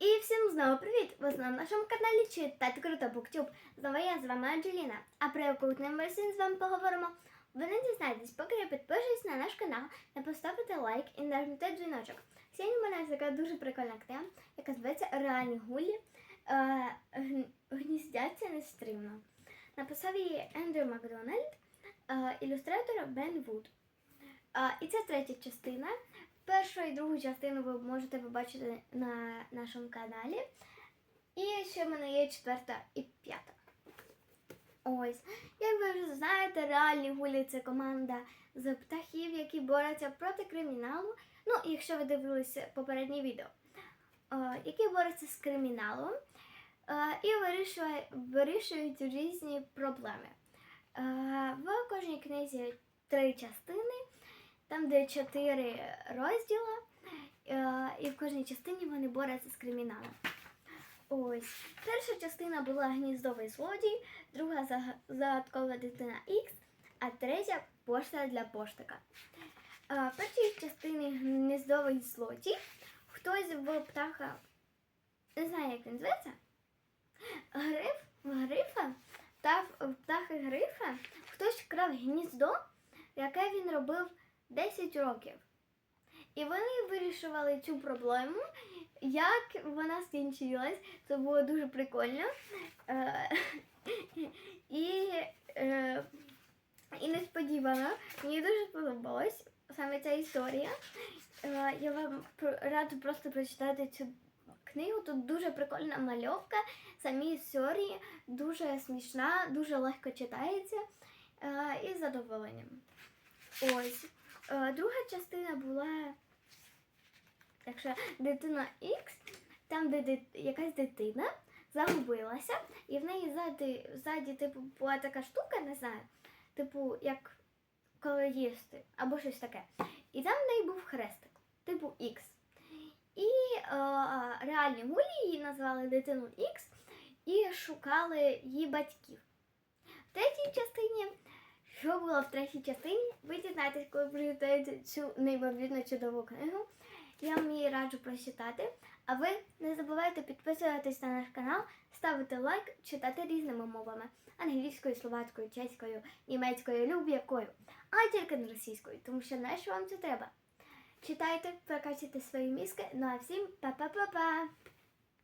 І всім знову привіт! Ви на нашому каналі Читати Круто Буктюб. Знову я з вами Анджеліна. А про яку ми з вами поговоримо. Ви не дізнаєтесь, поки не підпишетесь на наш канал, не поставите лайк і нажмете дзвіночок. Сьогодні в мене така дуже прикольна книга, яка зветься Реальні гулі е, гн- гніздяться нестримно. Написав її Ендрю Макдональд, е, ілюстратор Бен Вуд. Е, і це третя частина. Першу і другу частину ви можете побачити на нашому каналі. І ще в мене є четверта і п'ята. Ось, як ви вже знаєте, реальні гулі це команда з птахів, які борються проти криміналу. Ну, якщо ви дивилися попереднє відео, е, які борються з криміналом е, і вирішує- вирішують різні проблеми. Е, в кожній книзі три частини, там де чотири розділи, е, і в кожній частині вони борються з криміналом. Ось. Перша частина була гніздовий злодій, друга загадкова дитина Ікс, а третя пошта для поштика. В першій частині гніздовий злодій. Хтось в птаха, не знаю, як він зветься. Гриф, грифа, та в птахи грифа хтось вкрав гніздо, яке він робив 10 років. І вони вирішували цю проблему. Як вона скінчилась, це було дуже прикольно. Е, і, е, і несподівано. Мені дуже сподобалась саме ця історія. Е, я вам раджу просто прочитати цю книгу. Тут дуже прикольна мальовка, самі історії, дуже смішна, дуже легко читається і з задоволенням. Ось. Е, друга частина була якщо дитина X, там, де якась дитина загубилася, і в неї ззаді, ззаді типу, була така штука, не знаю, типу, як коли їсти, або щось таке. І там в неї був хрестик, типу X. І е, реальні гулі її назвали дитину X і шукали її батьків. В третій частині, що було в третій частині, ви дізнаєтесь, коли прочитаєте цю неймовірно чудову книгу. Я вам її раджу прочитати. А ви не забувайте підписуватись на наш канал, ставити лайк, читати різними мовами: англійською, словацькою, чеською, німецькою, люб'якою, а тільки не російською, тому що на що вам це треба. Читайте, прокачуйте свої мізки. Ну а всім па-па-па-па!